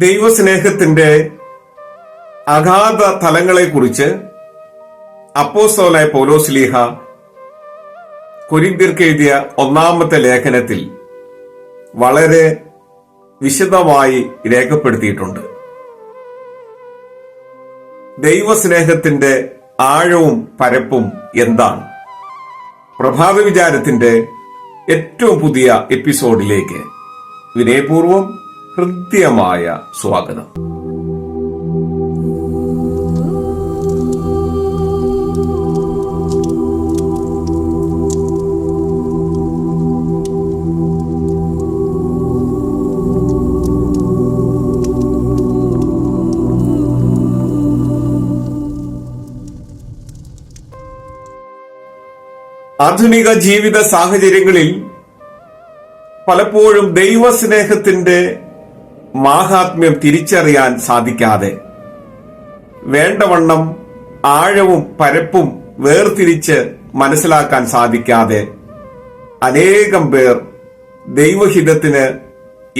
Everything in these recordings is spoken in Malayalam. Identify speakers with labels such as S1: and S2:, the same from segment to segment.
S1: ദൈവസ്നേഹത്തിന്റെ അഗാധ തലങ്ങളെക്കുറിച്ച് അപ്പോസ്തോലായ പോലോസ്ലീഹ കൊരിന്തിർക്ക് എഴുതിയ ഒന്നാമത്തെ ലേഖനത്തിൽ വളരെ വിശദമായി രേഖപ്പെടുത്തിയിട്ടുണ്ട്. ദൈവസ്നേഹത്തിന്റെ ആഴവും പരപ്പും എന്താണ്? പ്രഭാത വിചാരത്തിന്റെ ഏറ്റവും പുതിയ എപ്പിസോഡിലേക്ക് വിനയപൂർവം ഹൃദ്യമായ സ്വാഗതം. ആധുനിക ജീവിത സാഹചര്യങ്ങളിൽ പലപ്പോഴും ദൈവസ്നേഹത്തിന്റെ മാഹാത്മ്യം തിരിച്ചറിയാൻ സാധിക്കാതെ. വേണ്ടവണ്ണം ആഴവും പരപ്പും വേർതിരിച്ച് മനസ്സിലാക്കാൻ സാധിക്കാതെ അനേകം പേർ ദൈവഹിതത്തിന്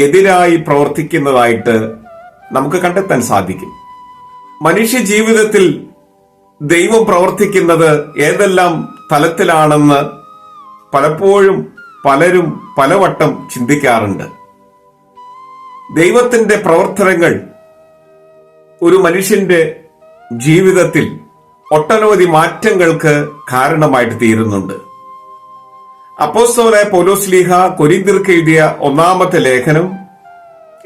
S1: എതിരായി പ്രവർത്തിക്കുന്നതായിട്ട് നമുക്ക് കണ്ടെത്താൻ സാധിക്കും. മനുഷ്യ ജീവിതത്തിൽ ദൈവം പ്രവർത്തിക്കുന്നത് ഏതെല്ലാം തലത്തിലാണെന്ന് പലപ്പോഴും പലരും പലവട്ടം ചിന്തിക്കാറുണ്ട്. ദൈവത്തിന്റെ പ്രവർത്തനങ്ങൾ ഒരു മനുഷ്യന്റെ ജീവിതത്തിൽ ഒട്ടനവധി മാറ്റങ്ങൾക്ക് കാരണമായിട്ട് തീരുന്നുണ്ട്. അപ്പോസ്തോലെ പോലോസ്ലീഹ കൊരിന്തിർക്ക് എഴുതിയ ഒന്നാമത്തെ ലേഖനം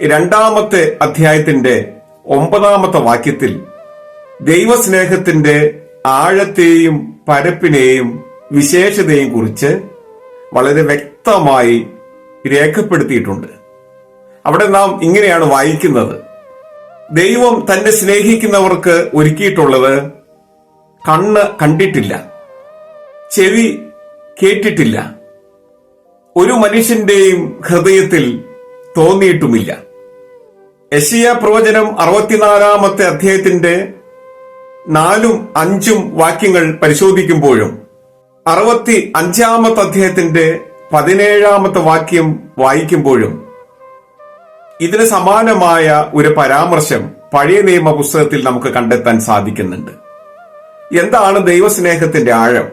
S1: രണ്ടാമത്തെ അധ്യായത്തിന്റെ ഒമ്പതാമത്തെ വാക്യത്തിൽ ദൈവസ്നേഹത്തിന്റെ ആഴത്തെയും പരപ്പിനെയും വിശേഷതയും കുറിച്ച് വളരെ വ്യക്തമായി രേഖപ്പെടുത്തിയിട്ടുണ്ട്. അവിടെ നാം ഇങ്ങനെയാണ് വായിക്കുന്നത്. ദൈവം തന്നെ സ്നേഹിക്കുന്നവർക്ക് ഒരുക്കിയിട്ടുള്ളത് കണ്ണ് കണ്ടിട്ടില്ല ചെവി കേട്ടിട്ടില്ല ഒരു മനുഷ്യന്റെയും ഹൃദയത്തിൽ തോന്നിയിട്ടുമില്ല. യശിയ പ്രവചനം അറുപത്തിനാലാമത്തെ അധ്യായത്തിന്റെ നാലും അഞ്ചും വാക്യങ്ങൾ പരിശോധിക്കുമ്പോഴും അറുപത്തി അഞ്ചാമത്തെ അധ്യായത്തിന്റെ പതിനേഴാമത്തെ വാക്യം വായിക്കുമ്പോഴും ഇതിന് സമാനമായ ഒരു പരാമർശം പഴയ നിയമ പുസ്തകത്തിൽ നമുക്ക് കണ്ടെത്താൻ സാധിക്കുന്നുണ്ട്. എന്താണ് ദൈവസ്നേഹത്തിന്റെ ആഴം?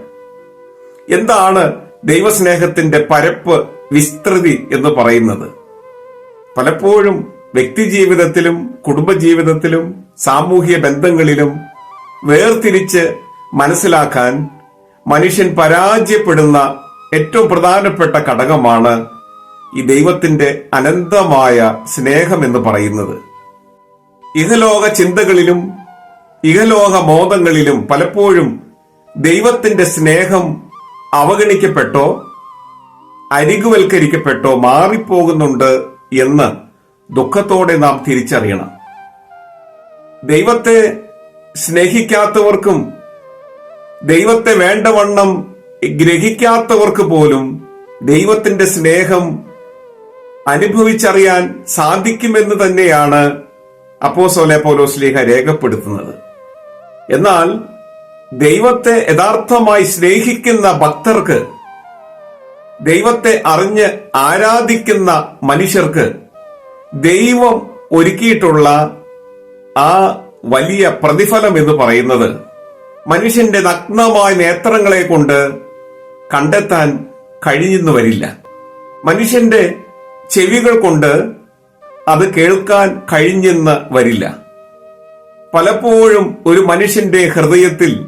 S1: എന്താണ് ദൈവസ്നേഹത്തിന്റെ പരപ്പ് വിസ്തൃതി എന്ന് പറയുന്നത്? പലപ്പോഴും വ്യക്തിജീവിതത്തിലും കുടുംബജീവിതത്തിലും സാമൂഹ്യ ബന്ധങ്ങളിലും വേർതിരിച്ച് മനസ്സിലാക്കാൻ മനുഷ്യൻ പരാജയപ്പെടുന്ന ഏറ്റവും പ്രധാനപ്പെട്ട ഘടകമാണ് ഈ ദൈവത്തിന്റെ അനന്തമായ സ്നേഹം എന്ന് പറയുന്നത്. ഇഹലോക ചിന്തകളിലും ഇഹലോക മോദങ്ങളിലും പലപ്പോഴും ദൈവത്തിന്റെ സ്നേഹം അവഗണിക്കപ്പെട്ടോ അരികുവൽക്കരിക്കപ്പെട്ടോ മാറിപ്പോകുന്നുണ്ട് എന്ന് ദുഃഖത്തോടെ നാം തിരിച്ചറിയണം. ദൈവത്തെ സ്നേഹിക്കാത്തവർക്കും ദൈവത്തെ വേണ്ടവണ്ണം ഗ്രഹിക്കാത്തവർക്ക് പോലും ദൈവത്തിന്റെ സ്നേഹം അനുഭവിച്ചറിയാൻ സാധിക്കുമെന്ന് തന്നെയാണ് അപ്പോസോലെ പോലോസ്ലീഹ രേഖപ്പെടുത്തുന്നത്. എന്നാൽ ദൈവത്തെ യഥാർത്ഥമായി സ്നേഹിക്കുന്ന ഭക്തർക്ക് ദൈവത്തെ അറിഞ്ഞ് ആരാധിക്കുന്ന മനുഷ്യർക്ക് ദൈവം ഒരുക്കിയിട്ടുള്ള ആ വലിയ പ്രതിഫലം എന്ന് പറയുന്നത് മനുഷ്യന്റെ നഗ്നമായ നേത്രങ്ങളെ കൊണ്ട് കണ്ടെത്താൻ കഴിഞ്ഞെന്ന് വരില്ല മനുഷ്യന്റെ ചെവികൾ കൊണ്ട് അത് കേൾക്കാൻ കഴിഞ്ഞെന്ന് വരില്ല. പലപ്പോഴും ഒരു മനുഷ്യന്റെ ഹൃദയത്തിൽ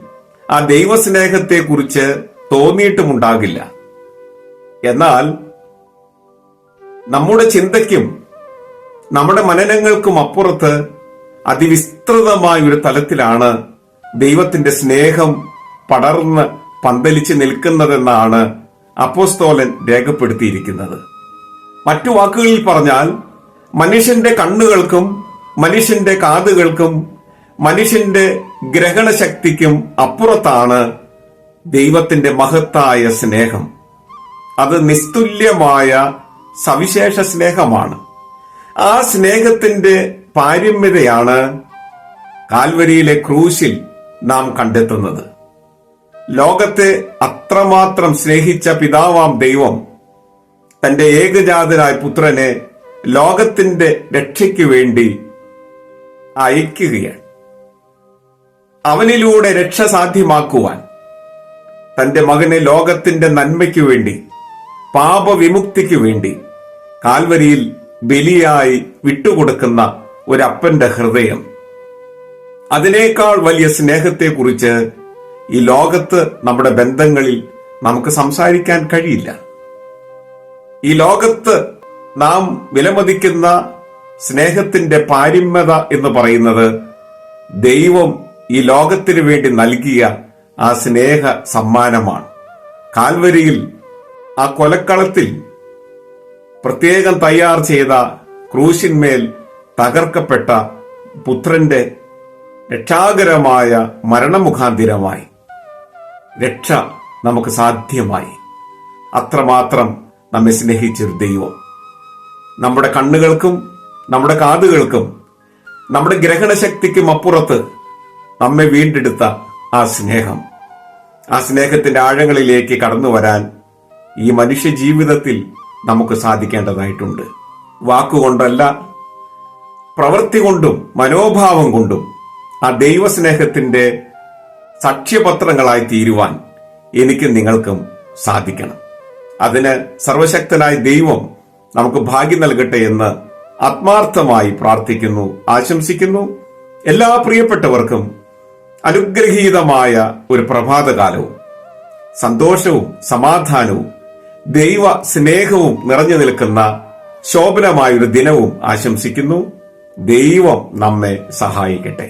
S1: ആ ദൈവസ്നേഹത്തെ കുറിച്ച് തോന്നിയിട്ടുമുണ്ടാകില്ല. എന്നാൽ നമ്മുടെ ചിന്തയ്ക്കും നമ്മുടെ മനനങ്ങൾക്കും അപ്പുറത്ത് അതിവിസ്തൃതമായ ഒരു തലത്തിലാണ് ദൈവത്തിന്റെ സ്നേഹം പടർന്ന് പന്തലിച്ച് നിൽക്കുന്നതെന്നാണ് അപ്പോസ്തോലൻ രേഖപ്പെടുത്തിയിരിക്കുന്നത്. മറ്റു വാക്കുകളിൽ പറഞ്ഞാൽ മനുഷ്യന്റെ കണ്ണുകൾക്കും മനുഷ്യന്റെ കാതുകൾക്കും മനുഷ്യന്റെ ഗ്രഹണശക്തിക്കും അപ്പുറത്താണ് ദൈവത്തിന്റെ മഹത്തായ സ്നേഹം. അത് നിസ്തുല്യമായ സവിശേഷ സ്നേഹമാണ്. ആ സ്നേഹത്തിന്റെ പാരമ്യതയാണ് കാൽവരിയിലെ ക്രൂശിൽ നാം കണ്ടെത്തുന്നത്. ലോകത്തെ അത്രമാത്രം സ്നേഹിച്ച പിതാവാം ദൈവം തന്റെ ഏകജാതനായ പുത്രനെ ലോകത്തിന്റെ രക്ഷയ്ക്ക് വേണ്ടി അയക്കുകയാണ്. അവനിലൂടെ രക്ഷ സാധ്യമാക്കുവാൻ തന്റെ മകനെ ലോകത്തിന്റെ നന്മയ്ക്ക് വേണ്ടി പാപവിമുക്തിക്കു വേണ്ടി കാൽവരിയിൽ ബലിയായി വിട്ടുകൊടുക്കുന്ന ഒരപ്പന്റെ ഹൃദയം. അതിനേക്കാൾ വലിയ സ്നേഹത്തെക്കുറിച്ച് ഈ ലോകത്ത് നമ്മുടെ ബന്ധങ്ങളിൽ നമുക്ക് സംസാരിക്കാൻ കഴിയില്ല. ഈ ലോകത്ത് നാം വിലമതിക്കുന്ന സ്നേഹത്തിന്റെ പാരിമ്യത എന്ന് പറയുന്നത് ദൈവം ഈ ലോകത്തിന് വേണ്ടി നൽകിയ ആ സ്നേഹ സമ്മാനമാണ്. കാൽവരിയിൽ ആ കൊലക്കളത്തിൽ പ്രത്യേകം തയ്യാർ ചെയ്ത ക്രൂശിന്മേൽ തകർക്കപ്പെട്ട പുത്രന്റെ രക്ഷാകരമായ മരണമുഖാന്തിരമായി രക്ഷ നമുക്ക് സാധ്യമായി. അത്രമാത്രം നമ്മെ സ്നേഹിച്ചൊരു ദൈവം. നമ്മുടെ കണ്ണുകൾക്കും നമ്മുടെ കാതുകൾക്കും നമ്മുടെ ഗ്രഹണശക്തിക്കും അപ്പുറത്ത് നമ്മെ വീണ്ടെടുത്ത ആ സ്നേഹം. ആ സ്നേഹത്തിന്റെ ആഴങ്ങളിലേക്ക് കടന്നു വരാൻ ഈ മനുഷ്യ ജീവിതത്തിൽ നമുക്ക് സാധിക്കേണ്ടതായിട്ടുണ്ട്. വാക്കുകൊണ്ടല്ല പ്രവൃത്തി കൊണ്ടും മനോഭാവം കൊണ്ടും ആ ദൈവസ്നേഹത്തിന്റെ സാക്ഷ്യപത്രങ്ങളായി തീരുവാൻ എനിക്കും നിങ്ങൾക്കും സാധിക്കണം. അതിന് സർവശക്തനായ ദൈവം നമുക്ക് ഭാഗ്യം നൽകട്ടെ എന്ന് ആത്മാർത്ഥമായി പ്രാർത്ഥിക്കുന്നു ആശംസിക്കുന്നു. എല്ലാ പ്രിയപ്പെട്ടവർക്കും അനുഗ്രഹീതമായ ഒരു പ്രഭാതകാലവും സന്തോഷവും സമാധാനവും ദൈവ സ്നേഹവും നിറഞ്ഞു നിൽക്കുന്ന ശോഭനമായൊരു ദിനവും ആശംസിക്കുന്നു. ദൈവം നമ്മെ സഹായിക്കട്ടെ.